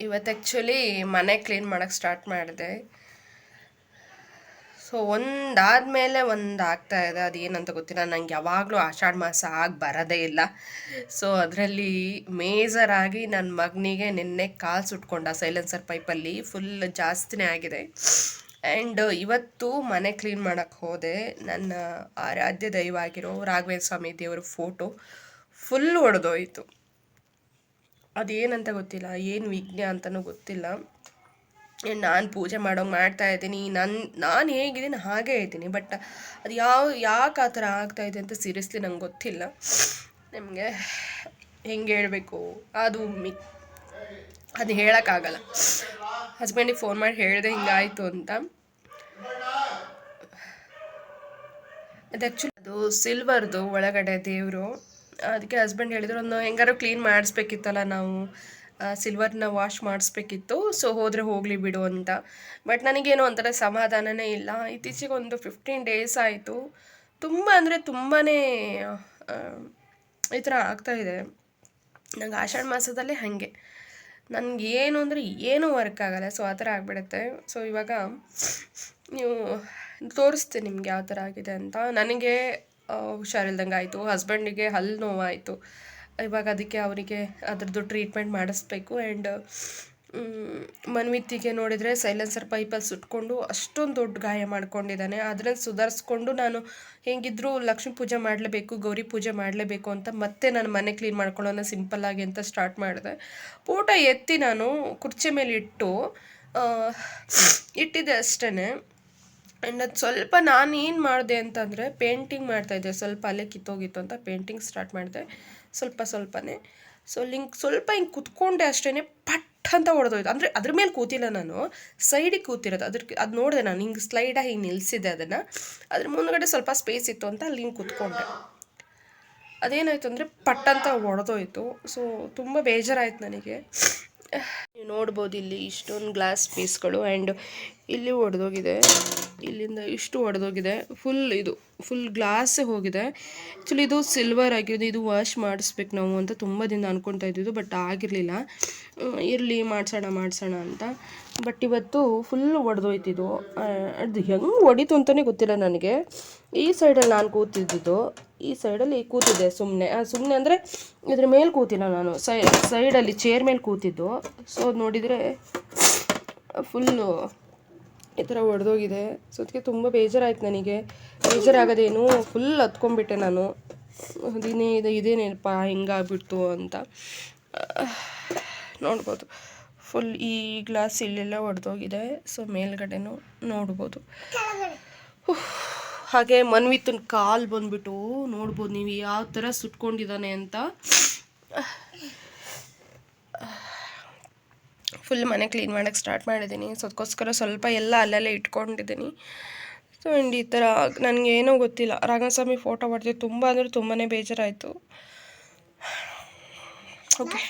ಇವತ್ತು ಆ್ಯಕ್ಚುಲಿ ಮನೆ ಕ್ಲೀನ್ ಮಾಡೋಕ್ಕೆ ಸ್ಟಾರ್ಟ್ ಮಾಡಿದೆ. ಸೊ ಒಂದಾದಮೇಲೆ ಒಂದು ಆಗ್ತಾ ಇದೆ. ಅದೇನಂತ ಗೊತ್ತಿಲ್ಲ. ನಂಗೆ ಯಾವಾಗಲೂ ಆಷಾಢ ಮಾಸ ಆಗಿ ಬರೋದೇ ಇಲ್ಲ. ಸೊ ಅದರಲ್ಲಿ ಮೇಜರಾಗಿ ನನ್ನ ಮಗನಿಗೆ ನಿನ್ನೆ ಕಾಲು ಸುಟ್ಕೊಂಡ ಸೈಲೆನ್ಸರ್ ಪೈಪಲ್ಲಿ ಫುಲ್ ಜಾಸ್ತಿನೇ ಆಗಿದೆ. ಆ್ಯಂಡ್ ಇವತ್ತು ಮನೆ ಕ್ಲೀನ್ ಮಾಡೋಕ್ಕೆ ಹೋದೆ. ನನ್ನ ಆರಾಧ್ಯ ದೈವ ಆಗಿರೋ ರಾಘವೇಂದ್ರ ಸ್ವಾಮಿ ದೇವರ ಫೋಟೋ ಫುಲ್ ಒಡೆದೋಯ್ತು. ಅದೇನಂತ ಗೊತ್ತಿಲ್ಲ, ಏನು ವಿಘ್ನ ಅಂತನೂ ಗೊತ್ತಿಲ್ಲ. ನಾನು ಪೂಜೆ ಮಾಡೋಂಗೆ ಮಾಡ್ತಾ ಇದ್ದೀನಿ ನನ್ನ ನಾನು ಹೇಗಿದ್ದೀನಿ ಹಾಗೇ ಇದ್ದೀನಿ ಬಟ್ ಅದು ಯಾವ, ಯಾಕೆ ಆ ಥರ ಆಗ್ತಾ ಇದೆ ಅಂತ ಸೀರಿಯಸ್ಲಿ ನಂಗೆ ಗೊತ್ತಿಲ್ಲ. ನಿಮಗೆ ಹೆಂಗೆ ಹೇಳಬೇಕು? ಅದು ಮಿ, ಅದು ಹೇಳೋಕ್ಕಾಗಲ್ಲ. ಹಸ್ಬೆಂಡಿಗೆ ಫೋನ್ ಮಾಡಿ ಹೇಳಿದೆ ಹಿಂಗಾಯಿತು ಅಂತ. ಅದು ಆ್ಯಕ್ಚುಲಿ ಅದು ಸಿಲ್ವರ್ದು ಒಳಗಡೆ ದೇವರು ಅದಕ್ಕೆ ಹಸ್ಬೆಂಡ್ ಹೇಳಿದ್ರು ಒಂದು ಹೆಂಗಾರು ಕ್ಲೀನ್ ಮಾಡಿಸ್ಬೇಕಿತ್ತಲ್ಲ ನಾವು ಸಿಲ್ವರ್ನ ವಾಶ್ ಮಾಡಿಸ್ಬೇಕಿತ್ತು ಸೊ ಹೋದರೆ ಹೋಗಲಿ ಬಿಡು ಅಂತ. ಬಟ್ ನನಗೇನು ಒಂಥರ ಸಮಾಧಾನನೇ ಇಲ್ಲ. ಇತ್ತೀಚೆಗೆ ಒಂದು ಫಿಫ್ಟೀನ್ ಡೇಸ್ ಆಯಿತು. ತುಂಬ ಅಂದರೆ ತುಂಬಾ ಈ ಥರ ಆಗ್ತಾಯಿದೆ ನಂಗೆ ಆಷಾಢ ಮಾಸದಲ್ಲೇ ಹಾಗೆ. ನನಗೆ ಏನು ಅಂದರೆ ಏನೂ ವರ್ಕ್ ಆಗಲ್ಲ. ಸೊ ಆ ಥರ ಆಗಿಬಿಡುತ್ತೆ. ಸೊ ಇವಾಗ ನೀವು ತೋರಿಸ್ತೀನಿ ನಿಮ್ಗೆ ಯಾವ ಥರ ಆಗಿದೆ ಅಂತ. ನನಗೆ ಹುಷಾರಿಲ್ದಂಗೆ ಆಯಿತು. ಹಸ್ಬೆಂಡಿಗೆ ಹಲ್ಲು ನೋವಾಯಿತು. ಇವಾಗ ಅದಕ್ಕೆ ಅವರಿಗೆ ಅದರದ್ದು ಟ್ರೀಟ್ಮೆಂಟ್ ಮಾಡಿಸ್ಬೇಕು ಆ್ಯಂಡ್ ಮನ್ವಿತಿಗೆ ನೋಡಿದರೆ ಸೈಲೆನ್ಸರ್ ಪೈಪಲ್ಲಿ ಸುಟ್ಕೊಂಡು ಅಷ್ಟೊಂದು ದೊಡ್ಡ ಗಾಯ ಮಾಡ್ಕೊಂಡಿದ್ದಾನೆ. ಅದರಲ್ಲಿ ಸುಧಾರಿಸ್ಕೊಂಡು ನಾನು ಹೇಗಿದ್ದರೂ ಲಕ್ಷ್ಮೀ ಪೂಜೆ ಮಾಡಲೇಬೇಕು, ಗೌರಿ ಪೂಜೆ ಮಾಡಲೇಬೇಕು ಅಂತ ಮತ್ತೆ ನಾನು ಮನೆ ಕ್ಲೀನ್ ಮಾಡ್ಕೊಳ್ಳೋಣ ಸಿಂಪಲ್ಲಾಗಿ ಅಂತ ಸ್ಟಾರ್ಟ್ ಮಾಡಿದೆ. ಊಟ ಎತ್ತಿ ನಾನು ಕುರ್ಚಿ ಮೇಲೆ ಇಟ್ಟು ಇಟ್ಟಿದ್ದೆ ಅಷ್ಟೇ ಆ್ಯಂಡ್ ಅದು ಸ್ವಲ್ಪ ನಾನು ಏನು ಮಾಡಿದೆ ಅಂತಂದರೆ ಪೇಂಟಿಂಗ್ ಮಾಡ್ತಾಯಿದ್ದೆ ಸ್ವಲ್ಪ ಅಲ್ಲೇ ಕಿತ್ತೋಗಿತ್ತು ಅಂತ ಪೇಂಟಿಂಗ್ ಸ್ಟಾರ್ಟ್ ಮಾಡಿದೆ. ಸ್ವಲ್ಪ ಸ್ವಲ್ಪನೇ. ಸೊ ಲಿಂಕ್ ಸ್ವಲ್ಪ ಹಿಂಗೆ ಕುತ್ಕೊಂಡೆ ಅಷ್ಟೇ ಪಟ್ ಅಂತ ಹೊಡೆದೋಯ್ತು ಅಂದರೆ ಅದ್ರ ಮೇಲೆ ಕೂತಿಲ್ಲ ನಾನು. ಸೈಡಿಗೆ ಕೂತಿರೋದು. ಅದ್ರ ಅದು ನೋಡಿದೆ ನಾನು. ಹಿಂಗೆ ಸ್ಲೈಡಾಗಿ ಹಿಂಗೆ ನಿಲ್ಲಿಸಿದೆ ಅದನ್ನು. ಅದ್ರ ಮುಂದ್ಗಡೆ ಸ್ವಲ್ಪ ಸ್ಪೇಸ್ ಇತ್ತು ಅಂತ ಅಲ್ಲಿ ಹಿಂಗೆ ಕುತ್ಕೊಂಡೆ. ಅದೇನಾಯ್ತು ಅಂದರೆ ಪಟ್ ಅಂತ ಹೊಡೆದೋಯ್ತು ಸೊ ತುಂಬ ಬೇಜಾರಾಯ್ತು ನನಗೆ. ನೀವು ನೋಡ್ಬೋದು ಇಲ್ಲಿ ಇಷ್ಟೊಂದು ಗ್ಲಾಸ್ ಪೀಸ್ಗಳು ಆ್ಯಂಡ್ ಇಲ್ಲಿ ಒಡೆದೋಗಿದೆ. ಇಲ್ಲಿಂದ ಇಷ್ಟು ಒಡೆದೋಗಿದೆ. ಫುಲ್ ಇದು ಫುಲ್ ಗ್ಲಾಸೇ ಹೋಗಿದೆ. ಆ್ಯಕ್ಚುಲಿ ಇದು ಸಿಲ್ವರ್ ಆಗಿರೋದು, ಇದು ವಾಶ್ ಮಾಡಿಸ್ಬೇಕು ನಾವು ಅಂತ ತುಂಬ ದಿನ ಅಂದ್ಕೊತಾ ಇದ್ದಿದ್ದು ಬಟ್ ಆಗಿರಲಿಲ್ಲ. ಇರಲಿ, ಮಾಡಿಸೋಣ ಮಾಡಿಸೋಣ ಅಂತ. ಬಟ್ ಇವತ್ತು ಫುಲ್ ಒಡೆದೋಯ್ತಿದ್ದು. ಅದು ಹೆಂಗೆ ಒಡಿತು ಅಂತಲೇ ಗೊತ್ತಿಲ್ಲ ನನಗೆ. ಈ ಸೈಡಲ್ಲಿ ನಾನು ಕೂತಿದ್ದಿದ್ದು, ಈ ಸೈಡಲ್ಲಿ ಕೂತಿದ್ದೆ ಸುಮ್ಮನೆ ಸುಮ್ಮನೆ ಅಂದರೆ ಇದ್ರ ಮೇಲೆ ಕೂತಿಲ್ಲ ನಾನು. ಸೈ ಸೈಡಲ್ಲಿ ಚೇರ್ ಮೇಲೆ ಕೂತಿದ್ದು. ಸೊ ಅದು ನೋಡಿದರೆ ಫುಲ್ಲು ಈ ಥರ ಒಡೆದೋಗಿದೆ. ಸೊ ಅದಕ್ಕೆ ತುಂಬ ಬೇಜಾರಾಯ್ತು ನನಗೆ. ಬೇಜಾರಾಗೋದೇನು ಫುಲ್ ಹತ್ಕೊಂಡ್ಬಿಟ್ಟೆ ನಾನು. ಅದಿನೇ ಇದು, ಇದೇನೇನಪ್ಪ, ಹಿಂಗಾಗ್ಬಿಡ್ತು ಅಂತ. ನೋಡ್ಬೋದು. ಫುಲ್ ಈ ಗ್ಲಾಸ್ ಇಲ್ಲೆಲ್ಲ ಒಡೆದೋಗಿದೆ. ಸೊ ಮೇಲ್ಗಡೆನೂ ನೋಡ್ಬೋದು. ಹಾಗೆ ಮನ್ವಿತನ ಕಾಲು ಬಂದ್ಬಿಟ್ಟು ನೋಡ್ಬೋದು ನೀವು ಯಾವ ಥರ ಸುಟ್ಕೊಂಡಿದ್ದಾನೆ ಅಂತ. ಫುಲ್ ಮನೆ ಕ್ಲೀನ್ ಮಾಡೋಕ್ಕೆ ಸ್ಟಾರ್ಟ್ ಮಾಡಿದ್ದೀನಿ ಸೊ ಅದಕ್ಕೋಸ್ಕರ ಸ್ವಲ್ಪ ಎಲ್ಲ ಅಲ್ಲಲ್ಲೇ ಇಟ್ಕೊಂಡಿದ್ದೀನಿ ಸೊ ಆ್ಯಂಡ್ ಈ ಥರ ನನಗೇನೂ ಗೊತ್ತಿಲ್ಲ. ರಂಗಸ್ವಾಮಿ ಫೋಟೋ ಹೊಡೆದು ತುಂಬ ಅಂದರೆ ತುಂಬಾ ಬೇಜಾರಾಯಿತು. ಓಕೆ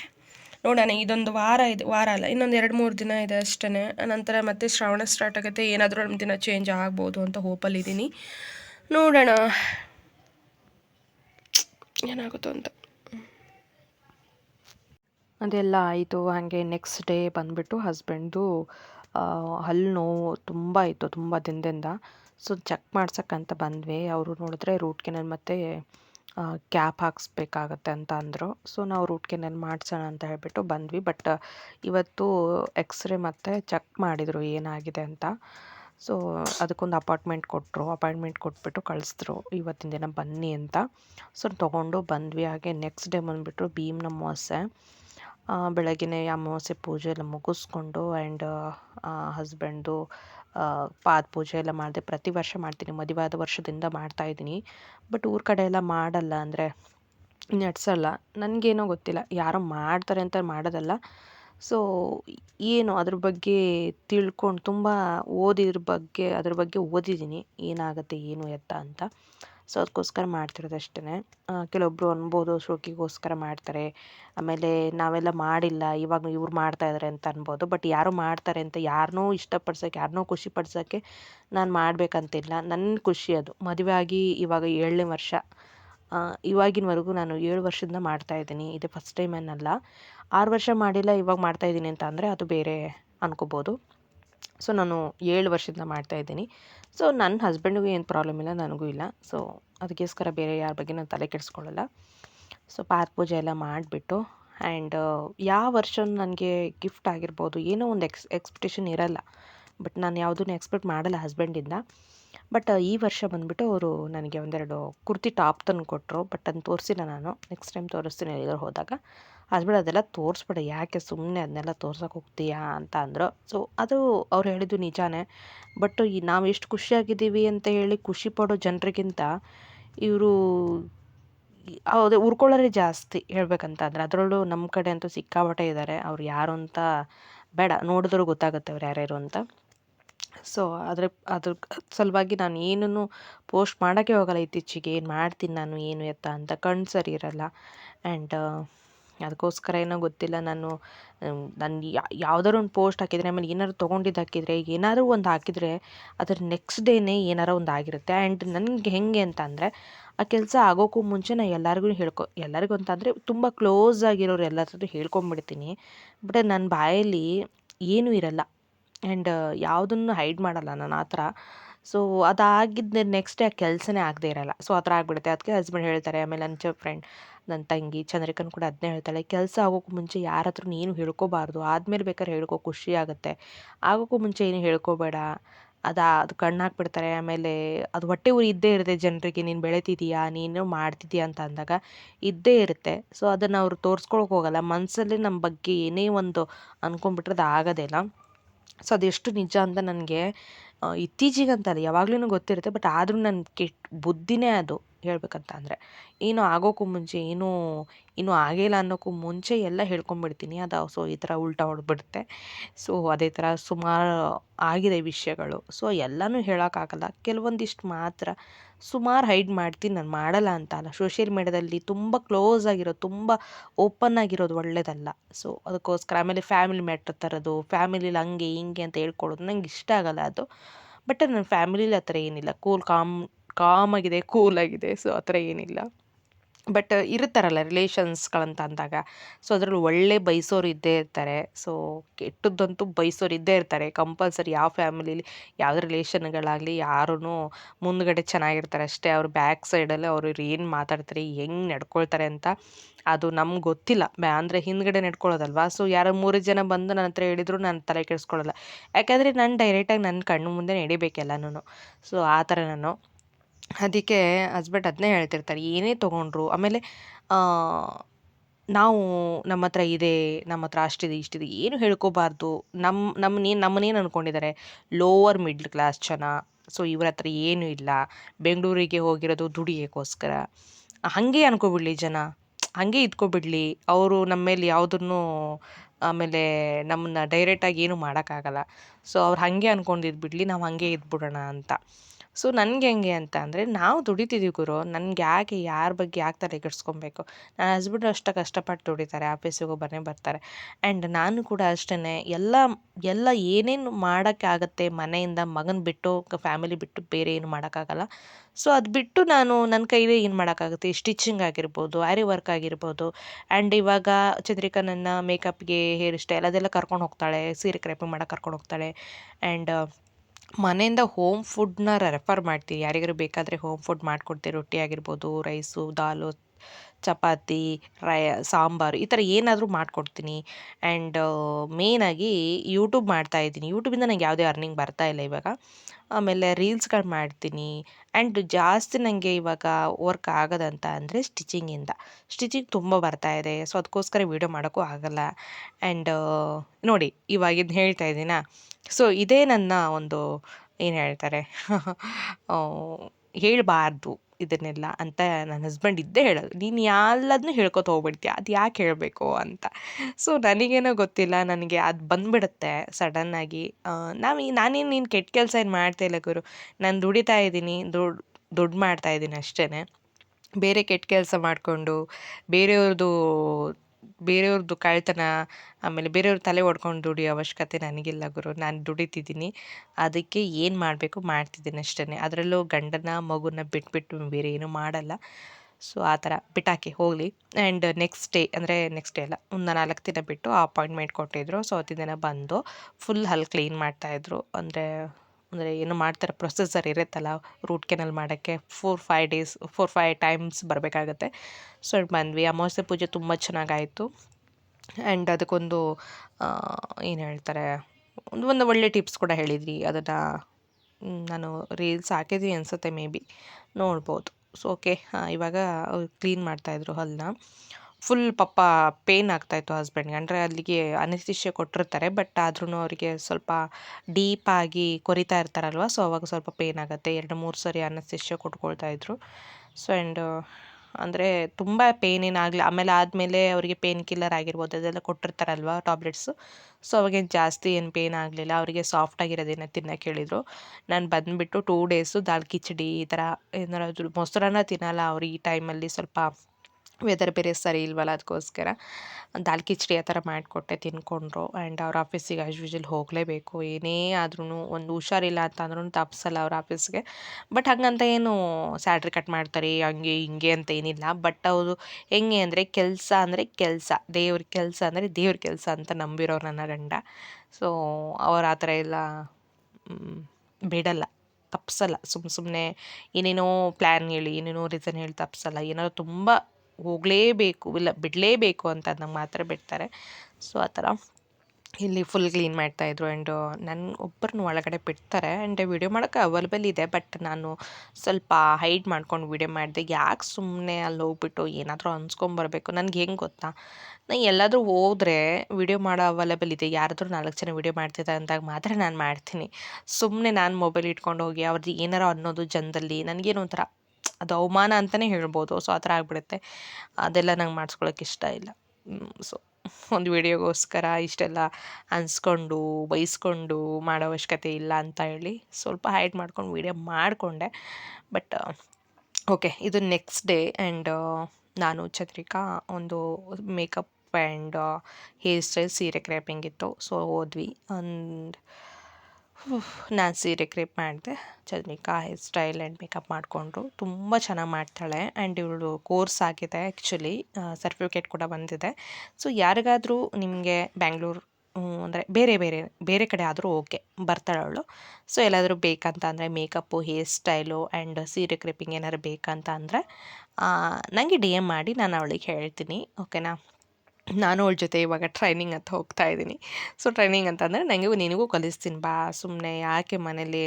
ನೋಡೋಣ, ಇದೊಂದು ವಾರ ಇದೆ, ವಾರ ಅಲ್ಲ, ಇನ್ನೊಂದು ಎರಡು ಮೂರು ದಿನ ಇದೆ ಅಷ್ಟೇ ನಂತರ ಮತ್ತೆ ಶ್ರಾವಣ ಸ್ಟಾರ್ಟ್ ಆಗುತ್ತೆ, ಏನಾದರೂ ನಮ್ಮ ದಿನ ಚೇಂಜ್ ಆಗ್ಬೋದು ಅಂತ ಹೋಪಲ್ಲಿದ್ದೀನಿ ನೋಡೋಣ. ಏನಾಗುತ್ತೋ ಅಂತ. ಅದೆಲ್ಲ ಆಯಿತು. ಹಾಗೆ ನೆಕ್ಸ್ಟ್ ಡೇ ಬಂದುಬಿಟ್ಟು ಹಸ್ಬೆಂಡ್ದು ಹಲ್ಲು ನೋವು ತುಂಬ ಇತ್ತು ತುಂಬ ದಿನದಿಂದ. ಸೊ ಚೆಕ್ ಮಾಡ್ಸೋಕ್ಕಂತ ಬಂದ್ವಿ. ಅವರು ನೋಡಿದ್ರೆ ರೂಟ್ ಕೆನಲ್ ಮತ್ತು ಕ್ಯಾಪ್ ಹಾಕ್ಸ್ಬೇಕಾಗತ್ತೆ ಅಂತ ಅಂದರು. ಸೊ ನಾವು ರೂಟ್ ಕೆನಲ್ ಮಾಡಿಸೋಣ ಅಂತ ಹೇಳಿಬಿಟ್ಟು ಬಂದ್ವಿ. ಬಟ್ ಇವತ್ತು ಎಕ್ಸ್ರೇ ಮತ್ತು ಚೆಕ್ ಮಾಡಿದರು ಏನಾಗಿದೆ ಅಂತ. ಸೊ ಅದಕ್ಕೊಂದು ಅಪಾಯಿಂಟ್ಮೆಂಟ್ ಕೊಟ್ಟರು ಅಪಾಯಿಂಟ್ಮೆಂಟ್ ಕೊಟ್ಬಿಟ್ಟು ಕಳಿಸಿದ್ರು. ಇವತ್ತಿನ ದಿನ ಬನ್ನಿ ಅಂತ. ಸೊ ತೊಗೊಂಡು ಬಂದ್ವಿ. ಹಾಗೆ ನೆಕ್ಸ್ಟ್ ಡೇ ಬಂದುಬಿಟ್ಟು ಭೀಮ್ ಅಮಾವಾಸ್ಯೆ ಬೆಳಗ್ಗೆನೇ ಅಮಾವಾಸ್ಯೆ ಪೂಜೆ ಎಲ್ಲ ಮುಗಿಸ್ಕೊಂಡು ಆ್ಯಂಡ್ ಹಸ್ಬೆಂಡ್ದು ಪಾದ ಪೂಜೆ ಎಲ್ಲ ಮಾಡಿದೆ ಪ್ರತಿ ವರ್ಷ ಮಾಡ್ತೀನಿ. ಮದುವಾದ ವರ್ಷದಿಂದ ಮಾಡ್ತಾಯಿದ್ದೀನಿ ಬಟ್ ಊರ ಕಡೆ ಎಲ್ಲ ಮಾಡಲ್ಲ ಅಂದರೆ ನಡ್ಸಲ್ಲ. ನನಗೇನೋ ಗೊತ್ತಿಲ್ಲ. ಯಾರೋ ಮಾಡ್ತಾರೆ ಅಂತ ಮಾಡೋದಲ್ಲ. ಸೊ ಏನು ಅದ್ರ ಬಗ್ಗೆ ತಿಳ್ಕೊಂಡು ತುಂಬ ಓದಿದ್ರ ಬಗ್ಗೆ, ಅದ್ರ ಬಗ್ಗೆ ಓದಿದ್ದೀನಿ. ಏನಾಗುತ್ತೆ, ಏನು ಎತ್ತ ಅಂತ. ಸೊ ಅದಕ್ಕೋಸ್ಕರ ಮಾಡ್ತಿರೋದು ಅಷ್ಟೇ ಕೆಲವೊಬ್ಬರು ಅನ್ಬೋದು ಶೋಕಿಗೋಸ್ಕರ ಮಾಡ್ತಾರೆ. ಆಮೇಲೆ ನಾವೆಲ್ಲ ಮಾಡಿಲ್ಲ, ಇವಾಗ ಇವ್ರು ಮಾಡ್ತಾ ಇದ್ದಾರೆ ಅಂತ ಅನ್ಬೋದು. ಬಟ್ ಯಾರು ಮಾಡ್ತಾರೆ ಅಂತ ಯಾರನ್ನೂ ಇಷ್ಟಪಡ್ಸೋಕ್ಕೆ ಯಾರನ್ನೋ ಖುಷಿ ಪಡ್ಸೋಕ್ಕೆ ನಾನು ಮಾಡಬೇಕಂತಿಲ್ಲ. ನನ್ನ ಖುಷಿ ಅದು. ಮದುವೆ ಆಗಿ ಇವಾಗ ಏಳನೇ ವರ್ಷ. ಇವಾಗಿನವರೆಗೂ ನಾನು ಏಳು ವರ್ಷದಿಂದ ಮಾಡ್ತಾ ಇದ್ದೀನಿ. ಇದು ಫಸ್ಟ್ ಟೈಮ್ ಏನಲ್ಲ ಆರು ವರ್ಷ ಮಾಡಿಲ್ಲ, ಇವಾಗ ಮಾಡ್ತಾ ಇದ್ದೀನಿ ಅಂತ ಅಂದರೆ ಅದು ಬೇರೆ ಅನ್ಕೋಬೋದು. ಸೊ ನಾನು ಏಳು ವರ್ಷದಿಂದ ಮಾಡ್ತಾ ಇದ್ದೀನಿ. ಸೊ ನನ್ನ ಹಸ್ಬೆಂಡಿಗೂ ಏನು ಪ್ರಾಬ್ಲಮ್ ಇಲ್ಲ, ನನಗೂ ಇಲ್ಲ. ಸೊ ಅದಕ್ಕೋಸ್ಕರ ಬೇರೆ ಯಾರ ಬಗ್ಗೆ ನಾನು ತಲೆ ಕೆಡಿಸ್ಕೊಳ್ಳಲ್ಲ. ಸೊ ಪಾತ್ ಪೂಜೆ ಎಲ್ಲ ಮಾಡಿಬಿಟ್ಟು ಆ್ಯಂಡ್ ಯಾವ ವರ್ಷ ನನಗೆ ಗಿಫ್ಟ್ ಆಗಿರ್ಬೋದು, ಏನೋ ಒಂದು ಎಕ್ಸ್ ಎಕ್ಸ್ಪೆಕ್ಟೇಷನ್ ಇರಲ್ಲ. ಬಟ್ ನಾನು ಯಾವುದನ್ನು ಎಕ್ಸ್ಪೆಕ್ಟ್ ಮಾಡಲ್ಲ ಹಸ್ಬೆಂಡಿಂದ ಬಟ್ ಈ ವರ್ಷ ಬಂದುಬಿಟ್ಟು ಅವರು ನನಗೆ ಒಂದೆರಡು ಕುರ್ತಿ ಟಾಪ್ ತಂದು ಕೊಟ್ಟರು ಬಟ್ ಅದನ್ನು ತೋರಿಸಿಲ್ಲ ನಾನು. ನೆಕ್ಸ್ಟ್ ಟೈಮ್ ತೋರಿಸ್ತೀನಿ ಎಲ್ಲರೂ ಹೋದಾಗ. ಹಸ್ಬೆಂಡ್ ಅದೆಲ್ಲ ತೋರಿಸ್ಬೇಡ, ಯಾಕೆ ಸುಮ್ಮನೆ ಅದನ್ನೆಲ್ಲ ತೋರ್ಸೋಕೆ ಹೋಗ್ತೀಯಾ ಅಂತ ಅಂದರು. ಸೊ ಅದು ಅವ್ರು ಹೇಳಿದ್ದು ನಿಜಾನೇ. ಬಟ್ ಈ ನಾವು ಎಷ್ಟು ಖುಷಿಯಾಗಿದ್ದೀವಿ ಅಂತ ಹೇಳಿ ಖುಷಿ ಪಡೋ ಜನರಿಗಿಂತ ಇವರು ಅದೇ ಉರ್ಕೊಳ್ಳೋರೇ ಜಾಸ್ತಿ ಹೇಳ್ಬೇಕಂತ ಅಂದರೆ ಅದರಲ್ಲೂ ನಮ್ಮ ಕಡೆ ಅಂತೂ ಸಿಕ್ಕಾಪಟ್ಟೆ ಇದ್ದಾರೆ ಅವ್ರು ಯಾರು ಅಂತ ಬೇಡ, ನೋಡಿದ್ರು ಗೊತ್ತಾಗುತ್ತೆ ಅವ್ರು ಯಾರ್ಯಾರು ಅಂತ. ಸೊ ಅದ್ರ ಅದ್ರ ಸಲುವಾಗಿ ನಾನು ಏನೂ ಪೋಸ್ಟ್ ಮಾಡೋಕ್ಕೆ ಹೋಗಲ್ಲ ಇತ್ತೀಚೆಗೆ. ಏನು ಮಾಡ್ತೀನಿ ನಾನು, ಏನು ಎತ್ತ ಅಂತ. ಕಣ್ಣು ಸರಿ ಇರಲ್ಲ. ಆ್ಯಂಡ್ ಅದಕ್ಕೋಸ್ಕರ ಏನೋ ಗೊತ್ತಿಲ್ಲ ನಾನು ನಾನು ಯಾವ್ದಾರು ಒಂದು ಪೋಸ್ಟ್ ಹಾಕಿದರೆ, ಆಮೇಲೆ ಏನಾದ್ರು ತೊಗೊಂಡಿದ್ದು ಹಾಕಿದರೆ ಏನಾದ್ರು ಒಂದು ಹಾಕಿದರೆ, ಅದ್ರ ನೆಕ್ಸ್ಟ್ ಡೇನೇ ಏನಾರ ಒಂದು ಆಗಿರುತ್ತೆ. ಆ್ಯಂಡ್ ನನಗೆ ಹೆಂಗೆ ಅಂತ ಅಂದರೆ ಆ ಕೆಲಸ ಆಗೋಕ್ಕೂ ಮುಂಚೆ ನಾನು ಎಲ್ಲರಿಗೂ ಹೇಳ್ಕೊ, ಎಲ್ಲರಿಗೂ ಅಂತ ಅಂದರೆ ತುಂಬ ಕ್ಲೋಸ್ ಆಗಿರೋರು ಎಲ್ಲರ ಹೇಳ್ಕೊಂಬಿಡ್ತೀನಿ. ಬಟ್ ನನ್ನ ಬಾಯಲ್ಲಿ ಏನೂ ಇರಲ್ಲ. ಆ್ಯಂಡ್ ಯಾವುದನ್ನು ಹೈಡ್ ಮಾಡಲ್ಲ ನಾನು ಆ ಥರ. ಸೊ, ಅದಾಗಿದ್ದ ನೆಕ್ಸ್ಟ್ ಡೇ ಆ ಕೆಲಸನೇ ಆಗದೇ ಇರಲ್ಲ. ಸೊ, ಆ ಥರ ಆಗಿಬಿಡುತ್ತೆ. ಅದಕ್ಕೆ ಹಸ್ಬೆಂಡ್ ಹೇಳ್ತಾರೆ, ಆಮೇಲೆ ನನ್ನ ಫ್ರೆಂಡ್ ನನ್ನ ತಂಗಿ ಚಂದ್ರಿಕನ್ ಕೂಡ ಅದನ್ನೇ ಹೇಳ್ತಾಳೆ, ಕೆಲಸ ಆಗೋಕ್ಕೂ ಮುಂಚೆ ಯಾರ ಹತ್ರ ಏನು ಹೇಳ್ಕೋಬಾರ್ದು, ಆದಮೇಲೆ ಬೇಕಾದ್ರೆ ಹೇಳ್ಕೋ, ಖುಷಿ ಆಗುತ್ತೆ. ಆಗೋಕ್ಕೂ ಮುಂಚೆ ಏನು ಹೇಳ್ಕೋಬೇಡ, ಅದು ಅದು ಕಣ್ಣು ಹಾಕ್ಬಿಡ್ತಾರೆ ಆಮೇಲೆ ಅದು ಹೊಟ್ಟೆ ಉರಿ ಇದ್ದೇ ಇರುತ್ತೆ ಜನರಿಗೆ, ನೀನು ಬೆಳೆತಿದೀಯಾ, ನೀನು ಮಾಡ್ತಿದ್ದೀಯಾ ಅಂತ ಅಂದಾಗ ಇದ್ದೇ ಇರುತ್ತೆ. ಸೊ, ಅದನ್ನು ಅವರು ತೋರಿಸ್ಕೊಳಕ್ಕೆ ಹೋಗಲ್ಲ ಮನಸ್ಸಲ್ಲಿ ನಮ್ಮ ಬಗ್ಗೆ ಏನೇ ಒಂದು ಅಂದ್ಕೊಂಡ್ಬಿಟ್ರೆ ಅದು ಆಗೋದಿಲ್ಲ ಸೊ ಅದೆಷ್ಟು ನಿಜ ಅಂತ ನನಗೆ ಇತ್ತೀಚಿಗಂತಲ್ಲ ಯಾವಾಗ್ಲೂ ಗೊತ್ತಿರುತ್ತೆ, ಬಟ್ ಆದರೂ ನನ್ನ ಕೆಟ್ಟ ಬುದ್ಧಿನೇ ಅದು. ಹೇಳ್ಬೇಕಂತ ಅಂದರೆ, ಏನು ಆಗೋಕ್ಕೂ ಮುಂಚೆ, ಏನೂ, ಇನ್ನೂ ಆಗಿಲ್ಲ ಅನ್ನೋಕ್ಕೂ ಮುಂಚೆ ಎಲ್ಲ ಹೇಳ್ಕೊಂಬಿಡ್ತೀನಿ, ಅದು ಸೊ ಈ ಥರ ಉಲ್ಟಾ ಹೊಡೆದ್ಬಿಡುತ್ತೆ ಸೊ ಅದೇ ಥರ ಸುಮಾರು ಆಗಿದೆ ವಿಷಯಗಳು. ಸೊ ಎಲ್ಲನೂ ಹೇಳೋಕ್ಕಾಗಲ್ಲ. ಕೆಲವೊಂದಿಷ್ಟು ಮಾತ್ರ ಸುಮಾರು ಹೈಡ್ ಮಾಡ್ತೀನಿ, ನಾನು ಮಾಡಲ್ಲ ಅಂತ ಅಲ್ಲ. ಸೋಷಿಯಲ್ ಮೀಡ್ಯಾದಲ್ಲಿ ತುಂಬ ಕ್ಲೋಸ್ ಆಗಿರೋದು ತುಂಬ ಓಪನ್ ಆಗಿರೋದು ಒಳ್ಳೆಯದಲ್ಲ ಸೊ ಅದಕ್ಕೋಸ್ಕರ ಆಮೇಲೆ ಫ್ಯಾಮಿಲಿ ಮ್ಯಾಟ್ರ್ ತರೋದು, ಫ್ಯಾಮಿಲಿಲಿ ಹಂಗೆ ಹಿಂಗೆ ಅಂತ ಹೇಳ್ಕೊಡೋದು ನಂಗೆ ಇಷ್ಟ ಆಗಲ್ಲ ಅದು. ಬಟ್ ನನ್ನ ಫ್ಯಾಮಿಲಿಲಿ ಆ ಥರ ಏನಿಲ್ಲ. ಕೂಲ್, ಕಾಮ್ ಕಾಮಾಗಿದೆ ಕೂಲಾಗಿದೆ ಸೊ ಆ ಥರ ಏನಿಲ್ಲ. ಬಟ್ ಇರ್ತಾರಲ್ಲ ರಿಲೇಷನ್ಸ್ಗಳಂತ ಅಂದಾಗ ಸೊ ಅದರಲ್ಲಿ ಒಳ್ಳೆ ಬಯಸೋರು ಇದ್ದೇ ಇರ್ತಾರೆ. ಸೊ ಕೆಟ್ಟದ್ದಂತೂ ಬಯಸೋರು ಇದ್ದೇ ಇರ್ತಾರೆ. ಕಂಪಲ್ಸರಿ ಯಾವ ಫ್ಯಾಮಿಲಿಲಿ ಯಾವುದೇ ರಿಲೇಷನ್ಗಳಾಗಲಿ ಯಾರೂ ಮುಂದ್ಗಡೆ ಚೆನ್ನಾಗಿರ್ತಾರೆ ಅಷ್ಟೇ. ಅವ್ರ ಬ್ಯಾಕ್ ಸೈಡಲ್ಲಿ ಅವರು ಏನು ಮಾತಾಡ್ತಾರೆ, ಹೆಂಗೆ ನಡ್ಕೊಳ್ತಾರೆ ಅಂತ ಅದು ನಮ್ಗೆ ಗೊತ್ತಿಲ್ಲ. ಬ್ಯಾ ಅಂದರೆ ಹಿಂದ್ಗಡೆ ನಡ್ಕೊಳ್ಳೋದಲ್ವಾ ಸೊ ಯಾರೋ ಮೂರು ಜನ ಬಂದು ನನ್ನ ಹತ್ರ ಹೇಳಿದ್ರು ನಾನು ತಲೆ ಕೆಡಿಸ್ಕೊಳ್ಳಲ್ಲ ಯಾಕೆಂದರೆ ನಾನು ಡೈರೆಕ್ಟಾಗಿ ನನ್ನ ಕಣ್ಣು ಮುಂದೆ ನಡಿಬೇಕೆಲ್ಲನೂ ಸೊ ಆ ಥರ ನಾನು ಅದಕ್ಕೆ ಹಸ್ಬೆಂಡ್ ಅದನ್ನೇ ಹೇಳ್ತಿರ್ತಾರೆ, ಏನೇ ತೊಗೊಂಡ್ರು. ಆಮೇಲೆ ನಾವು ನಮ್ಮ ಹತ್ರ ಇದೆ, ನಮ್ಮ ಹತ್ರ ಅಷ್ಟಿದೆ, ಇಷ್ಟಿದೆ, ಏನು ಹೇಳ್ಕೊಬಾರ್ದು. ನಮ್ಮ ನಮ್ಮನ್ನೇನು ನಮ್ಮನ್ನೇನು ಅಂದ್ಕೊಂಡಿದ್ದಾರೆ ಲೋವರ್ ಮಿಡ್ಲ್ ಕ್ಲಾಸ್ ಜನ. ಸೊ ಇವ್ರ ಹತ್ರ ಏನೂ ಇಲ್ಲ. ಬೆಂಗಳೂರಿಗೆ ಹೋಗಿರೋದು ದುಡಿಯೋಕ್ಕೋಸ್ಕರ ಹಾಗೆ ಅನ್ಕೋಬಿಡ್ಲಿ ಜನ. ಹಾಗೆ ಇದ್ಕೊಬಿಡ್ಲಿ. ಅವರು ನಮ್ಮ ಮೇಲೆ ಯಾವುದನ್ನು, ಆಮೇಲೆ ನಮ್ಮನ್ನ ಡೈರೆಕ್ಟಾಗಿ ಏನೂ ಮಾಡೋಕ್ಕಾಗಲ್ಲ. ಸೊ ಅವ್ರು ಹಾಗೆ ಅನ್ಕೊಂಡಿದ್ದು ಬಿಡಲಿ ನಾವು ಹಾಗೆ ಇದ್ಬಿಡೋಣ ಅಂತ. ಸೊ, ನನಗೆ ಹೆಂಗೆ ಅಂತ ಅಂದರೆ, ನಾವು ದುಡಿತಿದ್ದೀವಿ ಗುರು. ನನಗೆ ಯಾಕೆ, ಯಾರ ಬಗ್ಗೆ ಯಾಕೆ ತಲೆ ನನ್ನ ಹಸ್ಬೆಂಡು ಅಷ್ಟು ಕಷ್ಟಪಟ್ಟು ದುಡಿತಾರೆ, ಆಫೀಸಿಗೆ ಬರೇ ಬರ್ತಾರೆ. ಆ್ಯಂಡ್ ನಾನು ಕೂಡ ಅಷ್ಟೇ ಎಲ್ಲ ಎಲ್ಲ ಏನೇನು ಮಾಡೋಕ್ಕೆ ಆಗುತ್ತೆ, ಮನೆಯಿಂದ ಮಗನ ಬಿಟ್ಟು ಫ್ಯಾಮಿಲಿ ಬಿಟ್ಟು ಬೇರೆ ಏನು ಮಾಡೋಕ್ಕಾಗಲ್ಲ. ಸೊ, ಅದು ಬಿಟ್ಟು ನಾನು ನನ್ನ ಕೈಲೇ ಏನು ಮಾಡೋಕ್ಕಾಗುತ್ತೆ? ಸ್ಟಿಚಿಂಗ್ ಆಗಿರ್ಬೋದು ಆರಿ ವರ್ಕ್ ಆಗಿರ್ಬೋದು. ಆ್ಯಂಡ್ ಇವಾಗ ಚಂದ್ರಿಕಾ ನನ್ನ ಮೇಕಪ್ಗೆ ಹೇರ್ ಸ್ಟೈಲ್ ಅದೆಲ್ಲ ಕರ್ಕೊಂಡು ಹೋಗ್ತಾಳೆ, ಸೀರೆ ಕ್ರೇಪಿಂಗ್ ಮಾಡೋಕೆ ಕರ್ಕೊಂಡು ಹೋಗ್ತಾಳೆ. ಆ್ಯಂಡ್ ಮನೆಯಿಂದ ಹೋಮ್ ಫುಡ್ನ ರೆಫರ್ ಮಾಡ್ತೀವಿ ಯಾರಿಗಾರು ಬೇಕಾದರೆ ಹೋಮ್ ಫುಡ್ ಮಾಡಿಕೊಡ್ತೀವಿ. ರೊಟ್ಟಿ ಆಗಿರ್ಬೋದು ರೈಸು ದಾಲು ಚಪಾತಿ, ರೈ, ಸಾಂಬಾರು ಈ ಥರ ಏನಾದರೂ ಮಾಡಿಕೊಡ್ತೀನಿ. ಆ್ಯಂಡ್ ಮೇನಾಗಿ ಯೂಟ್ಯೂಬ್ ಮಾಡ್ತಾ ಇದ್ದೀನಿ. ಯೂಟ್ಯೂಬಿಂದ ನನಗೆ ಯಾವುದೇ ಅರ್ನಿಂಗ್ ಬರ್ತಾ ಇಲ್ಲ ಇವಾಗ. ಆಮೇಲೆ ರೀಲ್ಸ್ಗಳು ಮಾಡ್ತೀನಿ. ಆ್ಯಂಡ್ ಜಾಸ್ತಿ ನನಗೆ ಇವಾಗ ವರ್ಕ್ ಆಗೋದಂತ ಅಂದರೆ ಸ್ಟಿಚಿಂಗಿಂದ ಸ್ಟಿಚಿಂಗ್ ತುಂಬ ಬರ್ತಾ ಇದೆ. ಸೊ ಅದಕ್ಕೋಸ್ಕರ ವೀಡಿಯೋ ಮಾಡೋಕ್ಕೂ ಆಗಲ್ಲ. ಆ್ಯಂಡ್ ನೋಡಿ ಇವಾಗಿದ್ದು ಹೇಳ್ತಾ ಇದ್ದೀನ? ಸೊ ಇದೇ ನನ್ನ ಒಂದು ಏನು ಹೇಳ್ತಾರೆ? ಹೇಳಬಾರ್ದು. ಇದನ್ನೆಲ್ಲ ಅಂತ ನನ್ನ ಹಸ್ಬೆಂಡ್ ಇದ್ದೇ ಹೇಳೋದು. ನೀನು ಎಲ್ಲದನ್ನೂ ಹೇಳ್ಕೊತ ಹೋಗ್ಬಿಡ್ತೀಯ? ಅದು ಯಾಕೆ ಹೇಳಬೇಕು? ಅಂತ. ಸೊ ನನಗೇನೋ ಗೊತ್ತಿಲ್ಲ. ನನಗೆ ಅದು ಬಂದುಬಿಡುತ್ತೆ ಸಡನ್ನಾಗಿ ನಾವು, ನಾನೇನು ನೀನು ಕೆಟ್ಟ ಕೆಲಸ ಏನು ಮಾಡ್ತಾ ಇಲ್ಲ ಗುರು? ನಾನು ದುಡಿತಾ ಇದ್ದೀನಿ ದುಡ್ಡು ದುಡ್ಡು ಮಾಡ್ತಾ ಇದ್ದೀನಿ ಅಷ್ಟೇ ಬೇರೆ ಕೆಟ್ಟ ಕೆಲಸ ಮಾಡಿಕೊಂಡು ಬೇರೆಯವ್ರದ್ದು ಬೇರೆಯವ್ರದ್ದು ಕಳ್ತನ ಆಮೇಲೆ ಬೇರೆಯವ್ರ ತಲೆ ಒಡ್ಕೊಂಡು ದುಡಿಯೋ ಅವಶ್ಯಕತೆ ನನಗಿಲ್ಲ ಗುರು. ನಾನು ದುಡಿತಿದ್ದೀನಿ. ಅದಕ್ಕೆ ಏನು ಮಾಡಬೇಕು ಮಾಡ್ತಿದ್ದೀನಿ ಅಷ್ಟೇ ಅದರಲ್ಲೂ ಗಂಡನ, ಮಗುನ ಬಿಟ್ಬಿಟ್ಟು ಬೇರೆ ಏನೂ ಮಾಡಲ್ಲ. ಸೊ ಆ ಥರ ಬಿಟ್ಟಾಕಿ, ಹೋಗಲಿ. ಆ್ಯಂಡ್ ನೆಕ್ಸ್ಟ್ ಡೇ ಅಂದರೆ ನೆಕ್ಸ್ಟ್ ಡೇ ಅಲ್ಲ, ಒಂದು ನಾಲ್ಕು ದಿನ ಬಿಟ್ಟು ಅಪಾಯಿಂಟ್ಮೆಂಟ್ ಕೊಟ್ಟಿದ್ರು. ಸೊ ದಿನ ಬಂದು ಫುಲ್ ಹಲ್ ಕ್ಲೀನ್ ಮಾಡ್ತಾಯಿದ್ರು ಅಂದರೆ ಅಂದರೆ ಏನು ಮಾಡ್ತಾರೆ ಪ್ರೊಸೆಸರ್ ಇರುತ್ತಲ್ಲ ರೂಟ್ ಕೆನಲ್ ಮಾಡೋಕ್ಕೆ four five days four five times ಬರಬೇಕಾಗತ್ತೆ. So ಬಂದ್ವಿ ಅಮಾವಾಸ್ಯೆ ಪೂಜೆ ತುಂಬ ಚೆನ್ನಾಗಾಯಿತು. ಆ್ಯಂಡ್ ಅದಕ್ಕೊಂದು ಏನು ಹೇಳ್ತಾರೆ, ಒಂದು ಒಂದು ಒಳ್ಳೆ ಟಿಪ್ಸ್ ಕೂಡ ಹೇಳಿದ್ರಿ. ಅದನ್ನು ನಾನು ರೀಲ್ಸ್ ಹಾಕಿದ್ದೀನಿ ಅನಿಸುತ್ತೆ ಮೇ ಬಿ ನೋಡ್ಬೋದು ಸೊ ಓಕೆ ಇವಾಗ ಕ್ಲೀನ್ ಮಾಡ್ತಾಯಿದ್ರು ಹಲ್ಲನ್ನ ಫುಲ್ ಪಾಪ ಪೇನ್ ಆಗ್ತಾಯಿತ್ತು ಹಸ್ಬೆಂಡ್ಗೆ ಅಂದರೆ ಅಲ್ಲಿಗೆ ಅನಸ್ತಿಷ್ಯ ಕೊಟ್ಟಿರ್ತಾರೆ ಬಟ್ ಆದ್ರೂ ಅವರಿಗೆ ಸ್ವಲ್ಪ ಡೀಪಾಗಿ ಕೊರಿತಾ ಇರ್ತಾರಲ್ವ ಸೊ ಅವಾಗ ಸ್ವಲ್ಪ ಪೇನ್ ಆಗುತ್ತೆ. ಎರಡು, ಮೂರು ಸರಿ ಅನಸ್ತಿಷ್ಯ ಕೊಟ್ಕೊಳ್ತಾ ಇದ್ರು. ಸೊ ಆ್ಯಂಡ್ ಅಂದರೆ ತುಂಬ ಪೇನ್ ಏನಾಗಲಿ ಆಮೇಲೆ ಆದಮೇಲೆ ಅವರಿಗೆ ಪೇನ್ ಕಿಲ್ಲರ್ ಆಗಿರ್ಬೋದು, ಅದೆಲ್ಲ ಕೊಟ್ಟಿರ್ತಾರಲ್ವ ಟ್ಯಾಬ್ಲೆಟ್ಸು ಸೊ ಅವಾಗೇನು ಜಾಸ್ತಿ ಏನು ಪೇನ್ ಆಗಲಿಲ್ಲ, ಅವರಿಗೆ ಸಾಫ್ಟ್ ತಿನ್ನೋಕೆ ತಿನ್ನಕ್ಕೆ ಹೇಳಿದರು. ನಾನು ಬಂದುಬಿಟ್ಟು ಟೂ ಡೇಸು ದಾಲ್ ಕಿಚಡಿ ಈ ಥರ ಏನಾದ್ರು ಮೊಸರನ್ನ ತಿನ್ನಲ್ಲ, ಅವ್ರು ಈ ಟೈಮಲ್ಲಿ ಸ್ವಲ್ಪ ವೆದರ್ ಬೇರೆ ಸರಿ ಇಲ್ವಲ್ಲ ಅದಕ್ಕೋಸ್ಕರ. ದಾಲ್ ಕಿಚಡಿ ಆ ಥರ ಮಾಡಿಕೊಟ್ಟೆ ತಿನ್ಕೊಂಡ್ರು ಆ್ಯಂಡ್ ಅವ್ರ ಆಫೀಸಿಗೆ ಆ್ಯಸ್ ಯೂಶಲ್ ಹೋಗಲೇಬೇಕು. ಏನೇ ಆದ್ರೂ ಒಂದು ಹುಷಾರಿಲ್ಲ ಅಂತ ಅಂದ್ರೂ ತಪ್ಸಲ್ಲ ಅವ್ರ ಆಫೀಸ್ಗೆ. ಬಟ್ ಹಾಗಂತ ಏನು ಸ್ಯಾಲ್ರಿ ಕಟ್ ಮಾಡ್ತಾರೆ, ಹಂಗೆ ಹಿಂಗೆ ಅಂತ ಏನಿಲ್ಲ. ಬಟ್ ಅವರು ಹೆಂಗೆ ಅಂದರೆ ಕೆಲಸ ಅಂದರೆ ಕೆಲಸ, ದೇವ್ರ ಕೆಲಸ ಅಂದರೆ ದೇವ್ರ ಕೆಲಸ ಅಂತ ನಂಬಿರೋರು ನನ್ನ ಗಂಡ. ಸೊ ಅವ್ರು ಆ ಥರ ಎಲ್ಲ ಬಿಡಲ್ಲ, ತಪ್ಸಲ್ಲ. ಸುಮ್ಮ ಸುಮ್ಮನೆ ಏನೇನೋ ಪ್ಲ್ಯಾನ್ ಹೇಳಿ, ಏನೇನೋ ರೀಸನ್ ಹೇಳಿ ತಪ್ಸಲ್ಲ. ಏನಾದ್ರು ತುಂಬ ಹೋಗಲೇಬೇಕು, ಇಲ್ಲ ಬಿಡಲೇಬೇಕು ಅಂತ ನಂಗೆ ಮಾತ್ರ ಬಿಡ್ತಾರೆ. ಸೊ ಆ ಥರ ಇಲ್ಲಿ ಫುಲ್ ಕ್ಲೀನ್ ಮಾಡ್ತಾಯಿದ್ರು ಆ್ಯಂಡ್ ನನ್ನ ಒಬ್ಬರನ್ನ ಒಳಗಡೆ ಬಿಡ್ತಾರೆ ಆ್ಯಂಡ್ ವೀಡಿಯೋ ಮಾಡೋಕ್ಕೆ ಅವೈಲೇಬಲ್ ಇದೆ ಬಟ್ ನಾನು ಸ್ವಲ್ಪ ಹೈಡ್ ಮಾಡ್ಕೊಂಡು ವಿಡಿಯೋ ಮಾಡಿದೆ. ಯಾಕೆ ಸುಮ್ಮನೆ ಅಲ್ಲಿ ಹೋಗ್ಬಿಟ್ಟು ಏನಾದರೂ ಅನ್ಸ್ಕೊಂಬರ್ಬೇಕು? ನನಗೆ ಹೆಂಗೆ ಗೊತ್ತಾ? ನಾನು ಎಲ್ಲಾದರೂ ಹೋದರೆ ವಿಡಿಯೋ ಮಾಡೋ ಅವೈಲೇಬಲ್ ಇದೆ. ಯಾರಾದರೂ ನಾಲ್ಕು ಜನ ವಿಡಿಯೋ ಮಾಡ್ತಿದ್ದಾರೆ ಅಂದಾಗ ಮಾತ್ರ ನಾನು ಮಾಡ್ತೀನಿ. ಸುಮ್ಮನೆ ನಾನು ಮೊಬೈಲ್ ಇಟ್ಕೊಂಡು ಹೋಗಿ ಅವ್ರದ್ದು ಏನಾರ ಅನ್ನೋದು ಜನದಲ್ಲಿ ನನಗೇನೋ ಒಂಥರ ಅದು ಅವಮಾನ ಅಂತಲೇ ಹೇಳ್ಬೋದು. ಸೊ ಆ ಥರ ಆಗಿಬಿಡುತ್ತೆ. ಅದೆಲ್ಲ ನಂಗೆ ಮಾಡಿಸ್ಕೊಳಕ್ಕೆ ಇಷ್ಟ ಇಲ್ಲ. ಸೊ ಒಂದು ವಿಡಿಯೋಗೋಸ್ಕರ ಇಷ್ಟೆಲ್ಲ ಅನ್ಸ್ಕೊಂಡು, ಬೈಸ್ಕೊಂಡು ಮಾಡೋ ಅವಶ್ಯಕತೆ ಇಲ್ಲ ಅಂತ ಹೇಳಿ ಸ್ವಲ್ಪ ಹೈಡ್ ಮಾಡ್ಕೊಂಡು ವಿಡಿಯೋ ಮಾಡಿಕೊಂಡೆ. ಬಟ್ ಓಕೆ ಇದು ನೆಕ್ಸ್ಟ್ ಡೇ ಆ್ಯಂಡ್ ನಾನು ಚಂದ್ರಿಕಾ ಒಂದು ಮೇಕಪ್ ಆ್ಯಂಡ್ ಹೇರ್ ಸ್ಟೈಲ್ ಸೀರೆ ಕ್ರ್ಯಾಪಿಂಗ್ ಇತ್ತು. ಸೊ ಹೋದ್ವಿ. ಅಂಡ್ ನಾನು ಸೀರೆ ಕ್ರೇಪ್ ಮಾಡಿದೆ. Chandrika hair style and makeup ಮಾಡಿಕೊಂಡ್ರು. ತುಂಬ ಚೆನ್ನಾಗಿ ಮಾಡ್ತಾಳೆ ಆ್ಯಂಡ್ ಇವಳು ಕೋರ್ಸ್ ಆಗಿದೆ ಆ್ಯಕ್ಚುಲಿ ಸರ್ಟಿಫಿಕೇಟ್ ಕೂಡ ಬಂದಿದೆ. ಸೊ ಯಾರಿಗಾದರೂ ನಿಮಗೆ ಬ್ಯಾಂಗ್ಳೂರು ಅಂದರೆ ಬೇರೆ ಬೇರೆ ಬೇರೆ ಕಡೆ ಆದರೂ ಓಕೆ ಬರ್ತಾಳೆ ಅವಳು. ಸೊ ಎಲ್ಲಾದರೂ ಬೇಕಂತ ಅಂದರೆ ಮೇಕಪ್ಪು ಹೇರ್ ಸ್ಟೈಲು ಆ್ಯಂಡ್ ಸೀರೆ ಕ್ರೇಪಿಂಗ್ ಏನಾದ್ರು ಬೇಕಂತ ಅಂದರೆ ನನಗೆ ಡಿ ಎಂ ಮಾಡಿ ನಾನು ಅವಳಿಗೆ ಹೇಳ್ತೀನಿ ಓಕೆನಾ ನಾನು ಅವಳ ಜೊತೆ ಇವಾಗ ಟ್ರೈನಿಂಗ್ ಅಂತ ಹೋಗ್ತಾ ಇದ್ದೀನಿ. ಸೊ ಟ್ರೈನಿಂಗ್ ಅಂತಂದರೆ ನನಗೆ ನಿನಗೂ ಕಲಿಸ್ತೀನಿ ಬಾ ಸುಮ್ಮನೆ ಯಾಕೆ ಮನೇಲಿ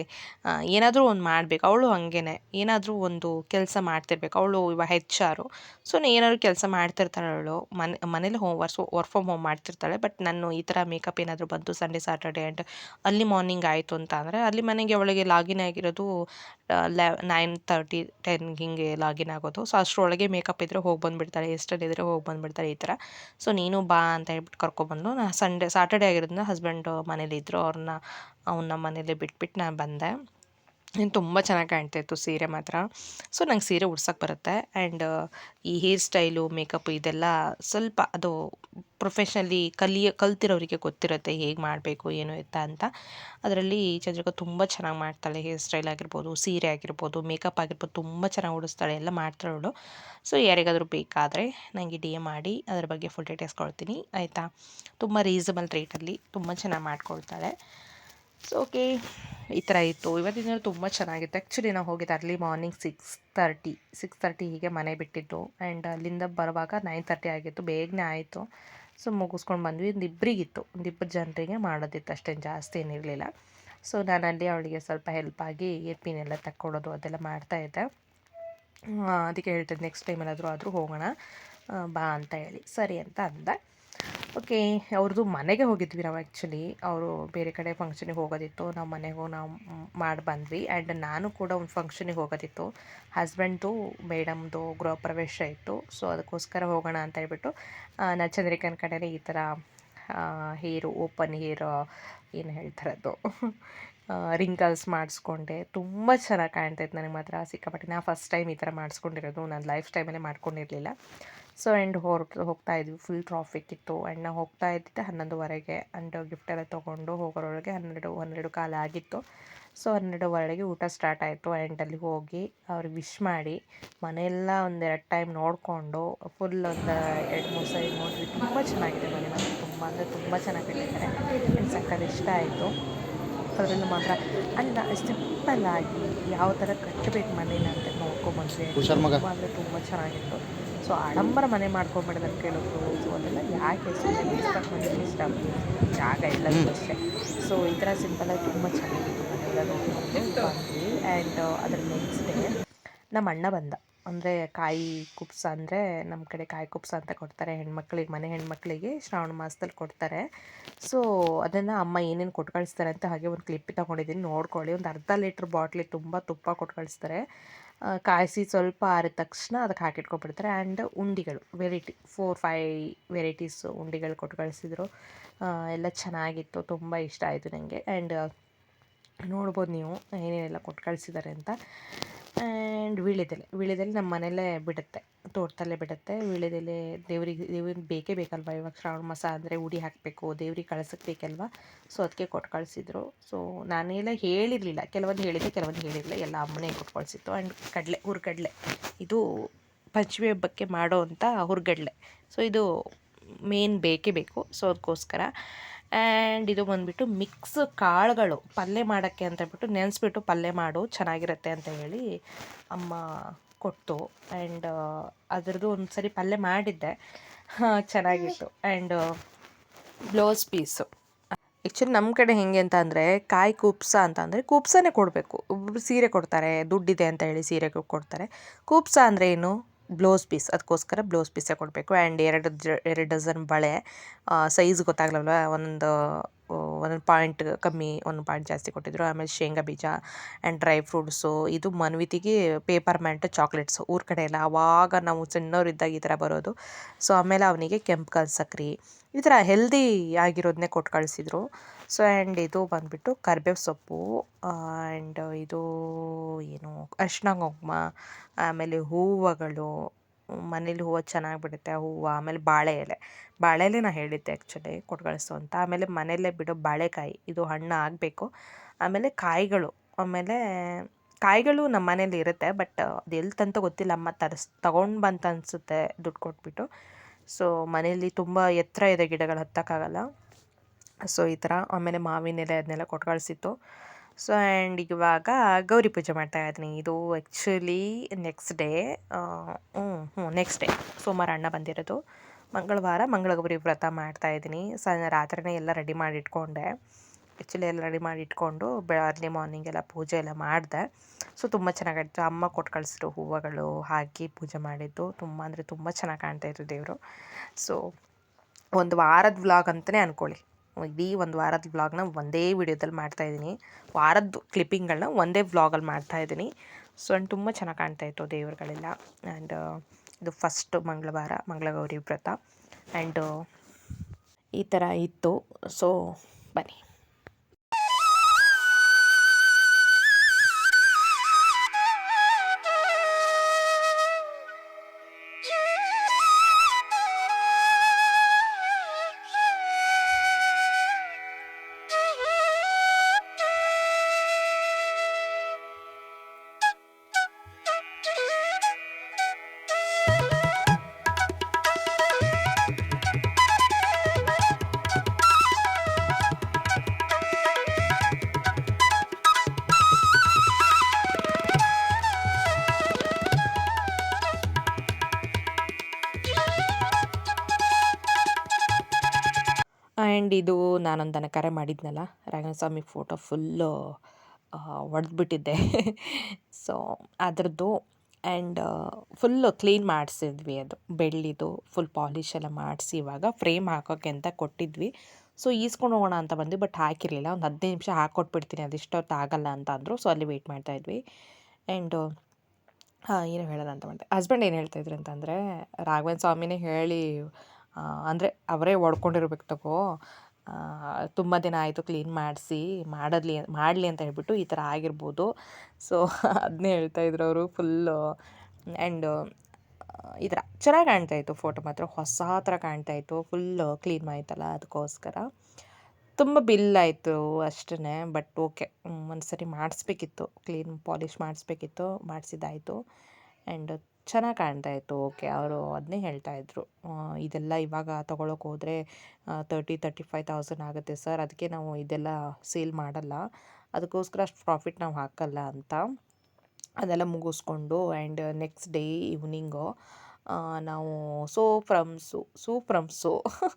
ಏನಾದರೂ ಒಂದು ಮಾಡಬೇಕು. ಅವಳು ಹಾಗೇನೆ. ಏನಾದರೂ ಒಂದು ಕೆಲಸ ಮಾಡ್ತಿರ್ಬೇಕು. ಅವಳು ಇವಾಗ ಹೆಚ್ ಆರು ಸೊ ಏನಾದರೂ ಕೆಲಸ ಮಾಡ್ತಿರ್ತಾಳೆ ಅವಳು. ಮನೆ, ಮನೇಲಿ ಹೋಮ್ ವರ್ಸ್ ವರ್ಕ್ ಫ್ರಮ್ ಹೋಮ್ ಮಾಡ್ತಿರ್ತಾಳೆ. ಬಟ್ ನಾನು ಈ ಥರ ಮೇಕಪ್ ಏನಾದರೂ ಬಂತು ಸಂಡೇ ಸ್ಯಾಟರ್ಡೆ ಆ್ಯಂಡ್ ಅಲ್ಲಿ ಮಾರ್ನಿಂಗ್ ಆಯಿತು ಅಂತ ಅಂದರೆ, ಅಲ್ಲಿ ಮನೆಗೆ ಅವಳಿಗೆ ಲಾಗಿನ್ ಆಗಿರೋದು ಲೆ ನೈನ್ ತರ್ಟಿ ಟೆನ್ ಹಿಂಗೆ ಲಾಗಿನ್ ಆಗೋದು. ಸೊ ಅಷ್ಟರೊಳಗೆ ಮೇಕಪ್ ಇದ್ದರೆ ಹೋಗಿ ಬಂದುಬಿಡ್ತಾಳೆ ಇದ್ದರೆ ಹೋಗಿ ಬಂದುಬಿಡ್ತಾಳೆ ಈ ಥರ ಸೊ ನೀನು ಬಾ ಅಂತ ಹೇಳ್ಬಿಟ್ಟು ಕರ್ಕೊಬಂದು ನಾ ಸಂಡೇ ಸಾಟರ್ಡೆ ಆಗಿರೋದ್ರಿಂದ ಹಸ್ಬೆಂಡು ಮನೇಲಿದ್ದರು ಅವ್ರನ್ನ ಅವನ್ನ ಮನೇಲಿ ಬಿಟ್ಬಿಟ್ಟು ನಾನು ಬಂದೆ. ಇನ್ನು ತುಂಬ ಚೆನ್ನಾಗಿ ಕಾಣ್ತಾಯಿತ್ತು ಸೀರೆ ಮಾತ್ರ. ಸೊ ನಂಗೆ ಸೀರೆ ಉಡ್ಸೋಕ್ಕೆ ಬರುತ್ತೆ. ಆ್ಯಂಡ್ ಈ ಹೇರ್ ಸ್ಟೈಲು ಮೇಕಪ್ ಇದೆಲ್ಲ ಸ್ವಲ್ಪ ಅದು ಪ್ರೊಫೆಷ್ನಲಿ ಕಲಿಯ, ಕಲ್ತಿರೋರಿಗೆ ಗೊತ್ತಿರುತ್ತೆ ಹೇಗೆ ಮಾಡಬೇಕು, ಏನು ಎತ್ತ ಅಂತ. ಅದರಲ್ಲಿ ಚಂದ್ರಿಕಾ ತುಂಬ ಚೆನ್ನಾಗಿ ಮಾಡ್ತಾಳೆ. ಹೇರ್ ಸ್ಟೈಲ್ ಆಗಿರ್ಬೋದು, ಸೀರೆ ಆಗಿರ್ಬೋದು ಮೇಕಪ್ ಆಗಿರ್ಬೋದು ತುಂಬ ಚೆನ್ನಾಗಿ ಉಡಿಸ್ತಾಳೆ. ಎಲ್ಲ ಮಾಡ್ತಾಳು ಸೊ ಯಾರಿಗಾದರೂ ಬೇಕಾದರೆ ನನಗೆ ಡಿ ಎಂ ಮಾಡಿ, ಅದ್ರ ಬಗ್ಗೆ ಫುಲ್ ಡೀಟೇಲ್ಸ್ ಕೊಡ್ತೀನಿ. ಆಯಿತಾ? ತುಂಬ ರೀಸನಬಲ್ ರೇಟಲ್ಲಿ ತುಂಬ ಚೆನ್ನಾಗಿ ಮಾಡ್ಕೊಳ್ತಾಳೆ. ಸೊ ಓಕೆ ಈ ಥರ ಇತ್ತು. ಇವತ್ತಿನ ತುಂಬ ಚೆನ್ನಾಗಿತ್ತು. ಆ್ಯಕ್ಚುಲಿ ನಾವು ಹೋಗಿದ್ದು early morning six thirty six thirty ಹೀಗೆ ಮನೆ ಬಿಟ್ಟಿದ್ದು. ಆ್ಯಂಡ್ ಅಲ್ಲಿಂದ ಬರುವಾಗ ನೈನ್ ತರ್ಟಿ ಆಗಿತ್ತು. ಬೇಗನೆ ಆಯಿತು. ಸೊ ಮುಗಿಸ್ಕೊಂಡು ಬಂದ್ವಿ. ಒಂದು ಇಬ್ಬರಿಗಿತ್ತು ಒಂದು ಇಬ್ಬರು ಜನರಿಗೆ ಮಾಡೋದಿತ್ತು. ಅಷ್ಟೇನು ಜಾಸ್ತಿ ಏನಿರಲಿಲ್ಲ ಸೊ ನಾನು ಅಲ್ಲಿ ಅವಳಿಗೆ ಸ್ವಲ್ಪ ಹೆಲ್ಪ್ ಆಗಿ ಏರ್ಪಿನ್ ಎಲ್ಲ ತಕ್ಕೊಡೋದು ಅದೆಲ್ಲ ಮಾಡ್ತಾಯಿದ್ದೆ ಅದಕ್ಕೆ ಹೇಳ್ತಿದ್ದೆ ನೆಕ್ಸ್ಟ್ ಟೈಮ್ ಏನಾದರೂ ಆದರೂ ಹೋಗೋಣ ಬಾ ಅಂತ ಹೇಳಿ. ಸರಿ ಅಂತ ಅಂದೆ. ಓಕೆ ಅವ್ರದ್ದು ಮನೆಗೆ ಹೋಗಿದ್ವಿ ನಾವು ಆ್ಯಕ್ಚುಲಿ ಅವರು ಬೇರೆ ಕಡೆ ಫಂಕ್ಷನಿಗೆ ಹೋಗೋದಿತ್ತು. ನಾವು ಮನೆಗೆ ನಾವು ಮಾಡಿ ಬಂದ್ವಿ. ಆ್ಯಂಡ್ ನಾನು ಕೂಡ ಒಂದು ಫಂಕ್ಷನಿಗೆ ಹೋಗೋದಿತ್ತು. ಹಸ್ಬೆಂಡ್ದು ಮೇಡಮ್ದು ಗೃಹ ಪ್ರವೇಶ ಇತ್ತು. ಸೊ ಅದಕ್ಕೋಸ್ಕರ ಹೋಗೋಣ ಅಂತ ಹೇಳ್ಬಿಟ್ಟು ನಾ ಚಂದ್ರಿಕನ ಕಡೆಯೇ ಈ ಥರ ಹೇರು ಓಪನ್ ಹೇರ್ ಏನು ಹೇಳ್ತಾರೆ ಅದು ರಿಂಕಲ್ಸ್ ಮಾಡಿಸ್ಕೊಂಡೆ. ತುಂಬ ಚೆನ್ನಾಗಿ ಕಾಣ್ತಾಯಿತ್ತು ನನಗೆ ಮಾತ್ರ ಸಿಕ್ಕಾಪಟ್ಟೆ. ನಾ ಫಸ್ಟ್ ಟೈಮ್ ಈ ಥರ ಮಾಡಿಸ್ಕೊಂಡಿರೋದು. ನಾನು ಲೈಫ್ ಟೈಮಲ್ಲೇ ಮಾಡ್ಕೊಂಡಿರಲಿಲ್ಲ. ಸೊ ಆ್ಯಂಡ್ ಹೊರಟು ಹೋಗ್ತಾ ಇದ್ವಿ. ಫುಲ್ ಟ್ರಾಫಿಕ್ ಇತ್ತು. ಆ್ಯಂಡ್ ನಾವು ಹೋಗ್ತಾ ಇದ್ದಿದ್ದೆ ಹನ್ನೊಂದುವರೆಗೆ. ಆ್ಯಂಡ್ ಗಿಫ್ಟ್ ಎಲ್ಲ ತೊಗೊಂಡು ಹೋಗೋರೊಳಗೆ ಹನ್ನೆರಡು ಹನ್ನೆರಡು ಕಾಲ ಆಗಿತ್ತು. ಸೊ ಹನ್ನೆರಡುವರೆಗೆ ಊಟ ಸ್ಟಾರ್ಟ್ ಆಯಿತು. ಆ್ಯಂಡ್ ಅಲ್ಲಿ ಹೋಗಿ ಅವ್ರಿಗೆ ವಿಶ್ ಮಾಡಿ ಮನೆಯೆಲ್ಲ ಒಂದೆರಡು ಟೈಮ್ ನೋಡಿಕೊಂಡು ಫುಲ್ ಒಂದು ಎರಡು ಮೂರು ಸರಿ ನೋಡಿದ್ವಿ. ತುಂಬ ಚೆನ್ನಾಗಿದೆ ಮನೆ. ಮಾತ್ರ ತುಂಬ ಅಂದರೆ ತುಂಬ ಚೆನ್ನಾಗಿ ಕಟ್ಟಿದ್ದಾರೆ. ಆ್ಯಂಡ್ ಸಕ್ಕತ್ ಇಷ್ಟ ಆಯಿತು. ಅದರಲ್ಲೂ ಮಾತ್ರ ಅಲ್ಲ ಸಿಂಪಲ್ ಆಗಿ ಯಾವ ಥರ ಕಟ್ಟಬೇಕು ಮನೇನ ಅಂತ ನೋಡ್ಕೊಂಬಂದ್ವಿ ಅಂದರೆ ತುಂಬ ಚೆನ್ನಾಗಿತ್ತು. ಸೊ ಆಡಂಬರ ಮನೆ ಮಾಡ್ಕೊಂಬೇಡ ಅಂತ ಕೇಳೋದು ಸೊ ಅದೆಲ್ಲ ಯಾಕೆ ಸುಮ್ಮನೆ ಇಷ್ಟ? ಜಾಗ ಇಲ್ಲ ಅಷ್ಟೇ. ಸೊ ಈ ಥರ ಸಿಂಪಲಾಗಿ ತುಂಬ ಚೆನ್ನಾಗಿತ್ತು ಮನೆಯೆಲ್ಲ ನೋಡ್ಕೊಂಡು ಬಂದ್ವಿ. ಆ್ಯಂಡ್ ಅದ್ರ ನೆಕ್ಸ್ಟ್ ಡೇ ನಮ್ಮ ಅಣ್ಣ ಬಂದ. ಅಂದರೆ ಕಾಯಿ ಕುಪ್ಸ ಅಂದರೆ ನಮ್ಮ ಕಡೆ ಕಾಯಿ ಕುಪ್ಸ ಅಂತ ಕೊಡ್ತಾರೆ. ಹೆಣ್ಮಕ್ಳಿಗೆ ಮನೆ ಹೆಣ್ಮಕ್ಳಿಗೆ ಶ್ರಾವಣ ಮಾಸದಲ್ಲಿ ಕೊಡ್ತಾರೆ. ಸೊ ಅದನ್ನು ಅಮ್ಮ ಏನೇನು ಕೊಟ್ಟು ಕಳಿಸ್ತಾರೆ ಅಂತ ಹಾಗೆ ಒಂದು ಕ್ಲಿಪ್ ತಗೊಂಡಿದ್ದೀನಿ ನೋಡ್ಕೊಳ್ಳಿ. ಒಂದು ಅರ್ಧ ಲೀಟ್ರ್ ಬಾಟ್ಲಿ ತುಂಬ ತುಪ್ಪ ಕೊಟ್ಟು ಕಳಿಸ್ತಾರೆ ಆ, ಕಾಯಿಸಿ ಸ್ವಲ್ಪ ಆರಿದ ತಕ್ಷಣ ಅದಕ್ಕೆ ಹಾಕಿಟ್ಕೊಬಿಡ್ತಾರೆ. ಆ್ಯಂಡ್ ಉಂಡಿಗಳು, ವೆರೈಟಿ ಫೋರ್ ಫೈ ವೆರೈಟೀಸ್ ಉಂಡಿಗಳು ಕೊಟ್ಟು ಕಳಿಸಿದ್ರು. ಎಲ್ಲ ಚೆನ್ನಾಗಿತ್ತು, ತುಂಬ ಇಷ್ಟ ಆಯಿತು ನನಗೆ ಆ್ಯಂಡ್ ನೋಡ್ಬೋದು ನೀವು ಏನೇನೆಲ್ಲ ಕೊಟ್ಟು ಕಳಿಸಿದ್ದಾರೆ ಅಂತ. ಆ್ಯಂಡ್ ವೀಳ್ಯದೆಲೆ. ವೀಳ್ಯದೆಲೆ ನಮ್ಮ ಮನೆಯಲ್ಲೇ ಬಿಡುತ್ತೆ. ತೋಟದಲ್ಲೇ ಬಿಡುತ್ತೆ. ವೀಳ್ಯದೆಲೆ ದೇವ್ರಿಗೆ ದೇವ್ರಿಗೆ ಬೇಕೇ ಬೇಕಲ್ವ? ಇವಾಗ ಶ್ರಾವಣ ಮಾಸ ಅಂದರೆ ಉಡಿ ಹಾಕಬೇಕು, ದೇವ್ರಿಗೆ ಕಳ್ಸಕ್ಕೆ ಬೇಕಲ್ವ? ಸೊ ಅದಕ್ಕೆ ಕೊಟ್ಟು ಕಳಿಸಿದ್ರು. ಸೊ ನಾನೆಲ್ಲ ಹೇಳಿರಲಿಲ್ಲ. ಕೆಲವೊಂದು ಹೇಳಿದ್ದೆ, ಕೆಲವೊಂದು ಹೇಳಿರಲಿಲ್ಲ. ಎಲ್ಲ ಅಮ್ಮನೇ ಕೊಟ್ಟು ಕಳಿಸಿತ್ತು. ಆ್ಯಂಡ್ ಕಡಲೆ, ಹುರ್ಗಡ್ಲೆ. ಇದು ಪಂಚಮಿ ಹಬ್ಬಕ್ಕೆ ಮಾಡೋ ಅಂಥ ಹುರ್ಗಡ್ಲೆ. ಸೊ ಇದು ಮೇನ್ ಬೇಕೇ ಬೇಕು. ಸೊ ಅದಕ್ಕೋಸ್ಕರ. ಆ್ಯಂಡ್ ಇದು ಬಂದುಬಿಟ್ಟು ಮಿಕ್ಸ್ ಕಾಳುಗಳು ಪಲ್ಯ ಮಾಡೋಕ್ಕೆ ಅಂತ ಹೇಳ್ಬಿಟ್ಟು ನೆನೆಸ್ಬಿಟ್ಟು ಪಲ್ಯ ಮಾಡು, ಚೆನ್ನಾಗಿರುತ್ತೆ ಅಂತ ಹೇಳಿ ಅಮ್ಮ ಕೊಟ್ಟು ಆ್ಯಂಡ್ ಅದರದ್ದು ಒಂದು ಸರಿ ಪಲ್ಯ ಮಾಡಿದ್ದೆ ಚೆನ್ನಾಗಿತ್ತು. ಆ್ಯಂಡ್ ಬ್ಲೌಸ್ ಪೀಸು ಆ್ಯಕ್ಚುಲಿ ನಮ್ಮ ಕಡೆ ಹೆಂಗೆ ಅಂತ ಅಂದರೆ ಕಾಯಿ ಕೂಪ್ಸ ಅಂತ ಅಂದರೆ ಕೂಪ್ಸನೇ ಕೊಡಬೇಕು. ಒಬ್ಬೊಬ್ರು ಸೀರೆ ಕೊಡ್ತಾರೆ, ದುಡ್ಡಿದೆ ಅಂತ ಹೇಳಿ ಸೀರೆ ಕೊಡ್ತಾರೆ. ಕೂಪ್ಸ ಅಂದರೆ ಏನು? ಬ್ಲೌಸ್ ಪೀಸ್ ಅದಕ್ಕೋಸ್ಕರ ಬ್ಲೌಸ್ ಪೀಸೇ ಕೊಡಬೇಕು. ಆ್ಯಂಡ್ ಎರಡು ಎರಡು ಡಜನ್ ಬಳೆ ಸೈಜ್ ಗೊತ್ತಾಗಲಲ್ವ? ಒಂದೊಂದು ಒಂದೊಂದು ಪಾಯಿಂಟ್ ಕಮ್ಮಿ ಒಂದು ಪಾಯಿಂಟ್ ಜಾಸ್ತಿ ಕೊಟ್ಟಿದ್ದರು ಆಮೇಲೆ ಶೇಂಗಾ ಬೀಜ ಆ್ಯಂಡ್ ಡ್ರೈ ಫ್ರೂಟ್ಸು ಇದು ಮನ್ವಿತಿಗೆ ಪೇಪರ್ ಮ್ಯಾಂಟ್ ಚಾಕ್ಲೇಟ್ಸು ಊರ ಕಡೆ ಎಲ್ಲ ಆವಾಗ ನಾವು ಸಣ್ಣವರಿದ್ದಾಗ ಈ ಥರ ಬರೋದು. ಸೊ ಆಮೇಲೆ ಅವನಿಗೆ ಕೆಂಪು ಕಲ್ ಸಕ್ರೆ. ಈ ಥರ ಹೆಲ್ದಿ ಆಗಿರೋದನ್ನೇ ಕೊಟ್ಟು ಕಳಿಸಿದ್ರು. ಸೊ ಆ್ಯಂಡ್ ಇದು ಬಂದುಬಿಟ್ಟು ಕರ್ಬೇವು ಸೊಪ್ಪು ಆ್ಯಂಡ್ ಇದು ಏನು ಅರ್ಶಿನ ಕುಂಕುಮ, ಆಮೇಲೆ ಹೂವುಗಳು ಮನೇಲಿ ಹೂವು ಚೆನ್ನಾಗಿ ಬಿಡುತ್ತೆ ಆ ಹೂವು ಆಮೇಲೆ ಬಾಳೆ ಎಲೆ. ಬಾಳೆ ಎಲೆ ನಾನು ಹೇಳಿದ್ದೆ ಆ್ಯಕ್ಚುಲಿ ಕೊಟ್ಟು ಕಳಿಸು ಅಂತ. ಆಮೇಲೆ ಮನೆಯಲ್ಲೇ ಬಿಡೋ ಬಾಳೆಕಾಯಿ, ಇದು ಹಣ್ಣು ಆಗಬೇಕು. ಆಮೇಲೆ ಕಾಯಿಗಳು ಆಮೇಲೆ ಕಾಯಿಗಳು ನಮ್ಮ ಮನೇಲಿ ಇರುತ್ತೆ ಬಟ್ ಅದು ಎಲ್ಲಿ ತಂತ ಗೊತ್ತಿಲ್ಲ. ಅಮ್ಮ ತರಿಸ್, ತಗೊಂಡು ಬಂತ ಅನಿಸುತ್ತೆ ದುಡ್ಡು ಕೊಟ್ಬಿಟ್ಟು. ಸೊ ಮನೇಲಿ ತುಂಬ ಎತ್ತರ ಇದೆ ಗಿಡಗಳು ಹತ್ತಕ್ಕಾಗಲ್ಲ. ಸೊ ಈ ಥರ ಆಮೇಲೆ ಮಾವಿನ ಎಲೆ ಅದನ್ನೆಲ್ಲ ಕೊಟ್ಟು ಕಳಿಸಿತ್ತು ಸೊ ಆ್ಯಂಡ್ ಇವಾಗ ಗೌರಿ ಪೂಜೆ ಮಾಡ್ತಾ ಇದ್ದೀನಿ. ಇದು ಆ್ಯಕ್ಚುಲಿ ನೆಕ್ಸ್ಟ್ ಡೇ ಹ್ಞೂ ಹ್ಞೂ ನೆಕ್ಸ್ಟ್ ಡೇ ಸೋಮವಾರ ಅಣ್ಣ ಬಂದಿರೋದು. ಮಂಗಳವಾರ ಮಂಗಳಗೌರಿ ವ್ರತ ಮಾಡ್ತಾ ಇದ್ದೀನಿ. ಸ ರಾತ್ರಿನೇ ಎಲ್ಲ ರೆಡಿ ಮಾಡಿ ಇಟ್ಕೊಂಡೆ ಆ್ಯಕ್ಚುಲಿ ಎಲ್ಲ ರೆಡಿ ಮಾಡಿ ಇಟ್ಕೊಂಡು ಬೆ ಅರ್ಲಿ ಮಾರ್ನಿಂಗ್ ಎಲ್ಲ ಪೂಜೆ ಎಲ್ಲ ಮಾಡಿದೆ. ಸೊ, ತುಂಬ ಚೆನ್ನಾಗಾಯಿತು. ಅಮ್ಮ ಕೊಟ್ಟು ಕಳಿಸಿದ್ರು ಹೂವುಗಳು, ಹಾಕಿ ಪೂಜೆ ಮಾಡಿದ್ದು. ತುಂಬ ಅಂದರೆ ತುಂಬ ಚೆನ್ನಾಗಿ ಕಾಣ್ತಾಯಿತ್ತು ದೇವರು. ಸೊ ಒಂದು ವಾರದ ವ್ಲಾಗ್ ಅಂತಲೇ ಅಂದ್ಕೊಳ್ಳಿ ಇಡೀ ಒಂದು ವಾರದ ವ್ಲಾಗ್ನ ಒಂದೇ ವಿಡಿಯೋದಲ್ಲಿ ಮಾಡ್ತಾಯಿದ್ದೀನಿ ವಾರದ ಕ್ಲಿಪ್ಪಿಂಗ್ಗಳನ್ನ ಒಂದೇ ವ್ಲಾಗಲ್ಲಿ ಮಾಡ್ತಾಯಿದ್ದೀನಿ ಸೊ ಆ್ಯಂಡ್ ತುಂಬ ಚೆನ್ನಾಗಿ ಕಾಣ್ತಾಯಿತ್ತು ದೇವರುಗಳೆಲ್ಲ. ಆ್ಯಂಡ್ ಇದು ಫಸ್ಟ್ ಮಂಗಳವಾರ, ಮಂಗಳಗೌರಿ ವ್ರತ. ಆ್ಯಂಡ್ ಈ ಥರ ಇತ್ತು. ಸೊ ಬನ್ನಿ. ಆ್ಯಂಡ್ ಇದು ನಾನೊಂದನ್ನು ಕರೆ ಮಾಡಿದ್ನಲ್ಲ ರಂಗಸ್ವಾಮಿ ಫೋಟೋ ಫುಲ್ಲು ಒಡೆದ್ಬಿಟ್ಟಿದ್ದೆ. ಸೊ ಅದರದ್ದು ಆ್ಯಂಡ್ ಫುಲ್ಲು ಕ್ಲೀನ್ ಮಾಡಿಸಿದ್ವಿ ಅದು. ಬೆಳ್ಳಿದು ಫುಲ್ ಪಾಲಿಶ್ ಎಲ್ಲ ಮಾಡಿಸಿ ಇವಾಗ ಫ್ರೇಮ್ ಹಾಕೋಕ್ಕೆ ಅಂತ ಕೊಟ್ಟಿದ್ವಿ. ಸೊ ಈಸ್ಕೊಂಡು ಹೋಗೋಣ ಅಂತ ಬಂದ್ವಿ ಬಟ್ ಹಾಕಿರಲಿಲ್ಲ. ಒಂದು ಹದಿನೈದು ನಿಮಿಷ ಹಾಕ್ಕೊಟ್ಬಿಡ್ತೀನಿ ಅದಿಷ್ಟೊತ್ತು ಆಗಲ್ಲ ಅಂತ ಅಂದರು. ಸೊ ಅಲ್ಲಿ ವೆಯ್ಟ್ ಮಾಡ್ತಾಯಿದ್ವಿ ಆ್ಯಂಡ್ ಹಾಂ ಏನು ಹೇಳೋದಂತ ಮಾಡಿದೆ ಹಸ್ಬೆಂಡ್ ಏನು ಹೇಳ್ತಾಯಿದ್ರು ಅಂತಂದರೆ ರಾಘವೇಂದ್ರ ಸ್ವಾಮಿನೇ ಹೇಳಿ ಅಂದರೆ ಅವರೇ ಒಡ್ಕೊಂಡಿರ್ಬೇಕು ತಗೋ. ತುಂಬ ದಿನ ಆಯಿತು ಕ್ಲೀನ್ ಮಾಡಿಸಿ ಮಾಡಲಿ ಮಾಡಲಿ ಅಂತ ಹೇಳ್ಬಿಟ್ಟು ಈ ಥರ ಆಗಿರ್ಬೋದು. ಸೊ ಅದನ್ನೇ ಹೇಳ್ತಾಯಿದ್ರು ಅವರು ಫುಲ್ಲು ಆ್ಯಂಡ್ ಈ ಥರ ಚೆನ್ನಾಗಿ ಕಾಣ್ತಾ ಇತ್ತು ಫೋಟೋ ಮಾತ್ರ. ಹೊಸ ಥರ ಕಾಣ್ತಾ ಇತ್ತು. ಫುಲ್ ಕ್ಲೀನ್ ಆಯ್ತಲ್ಲ ಅದಕ್ಕೋಸ್ಕರ ತುಂಬ ಬಿಲ್ ಆಯಿತು ಅಷ್ಟೇ ಬಟ್ ಓಕೆ ಒಂದು ಸರಿ ಮಾಡಿಸ್ಬೇಕಿತ್ತು. ಕ್ಲೀನ್ ಪಾಲಿಷ್ ಮಾಡಿಸ್ಬೇಕಿತ್ತು. ಮಾಡಿಸಿದ್ದಾಯಿತು. ಆ್ಯಂಡ್ ಚೆನ್ನಾಗಿ ಕಾಣ್ತಾ ಇತ್ತು. ಓಕೆ, ಅವರು ಅದನ್ನೇ ಹೇಳ್ತಾ ಇದ್ರು. ಇದೆಲ್ಲ ಇವಾಗ ತೊಗೊಳಕ್ಕೆ ಹೋದರೆ ತರ್ಟಿ ತರ್ಟಿ ಫೈವ್ ತೌಸಂಡ್ ಆಗುತ್ತೆ ಸರ್. ಅದಕ್ಕೆ ನಾವು ಇದೆಲ್ಲ ಸೇಲ್ ಮಾಡಲ್ಲ. ಅದಕ್ಕೋಸ್ಕರ ಅಷ್ಟು ಪ್ರಾಫಿಟ್ ನಾವು ಹಾಕಲ್ಲ ಅಂತ. ಅದೆಲ್ಲ ಮುಗಿಸ್ಕೊಂಡು ಆ್ಯಂಡ್ ನೆಕ್ಸ್ಟ್ ಡೇ ಈವ್ನಿಂಗು ನಾವು So from So, Su from So,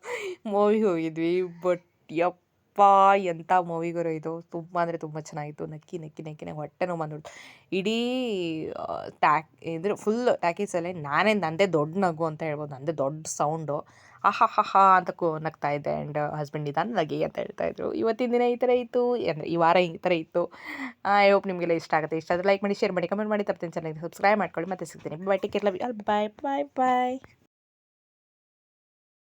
movie ಹೋಗಿದ್ವಿ. ಬಟ್ ಯಪ್ಪ ಎಂಥ ಮೂವಿಗರು ಇದು. ತುಂಬ ಅಂದರೆ ತುಂಬ ಚೆನ್ನಾಗಿತ್ತು. ನಕ್ಕಿ ನಕ್ಕಿ ನಕ್ಕಿ ಹೊಟ್ಟೆ ನೋವು ಬಂದ್ಬಿಡ್ತು. ಇಡೀ ಟ್ಯಾಕ್, ಇದ್ರ ಫುಲ್ ಟ್ಯಾಕೀಸಲ್ಲಿ ನಾನೇ ನಂದೇ ದೊಡ್ಡ ನಗು ಅಂತ ಹೇಳ್ಬೋದು. ನಂದೇ ದೊಡ್ಡ ಸೌಂಡು ಆಹಾ ಹಾ ಹಾ ಅಂತ ಕೂ, ನಗ್ತಾ ಇದ್ದೆ. ಆ್ಯಂಡ್ ಹಸ್ಬೆಂಡ್ ನಿಧಾನ ನಗಿ ಅಂತ ಹೇಳ್ತಾ ಇದ್ರು. ಇವತ್ತಿನ ದಿನ ಈ ಥರ ಇತ್ತು. ಅಂದರೆ ಈ ವಾರ ಈ ಥರ ಇತ್ತು. ಐ ಹೋಪ್ ನಿಮಗೆಲ್ಲ ಇಷ್ಟ ಆಗುತ್ತೆ. ಇಷ್ಟ ಆದರೆ ಲೈಕ್ ಮಾಡಿ ಶೇರ್ ಮಾಡಿ ಕಮೆಂಟ್ ಮಾಡಿ. ತಪ್ಪು ಚೆನ್ನಾಗಿದೆ ಸಬ್ಸ್ಕ್ರೈಬ್ ಮಾಡ್ಕೊಳ್ಳಿ. ಮತ್ತೆ ಸಿಗ್ತೀನಿ. Bye take love bye bye bye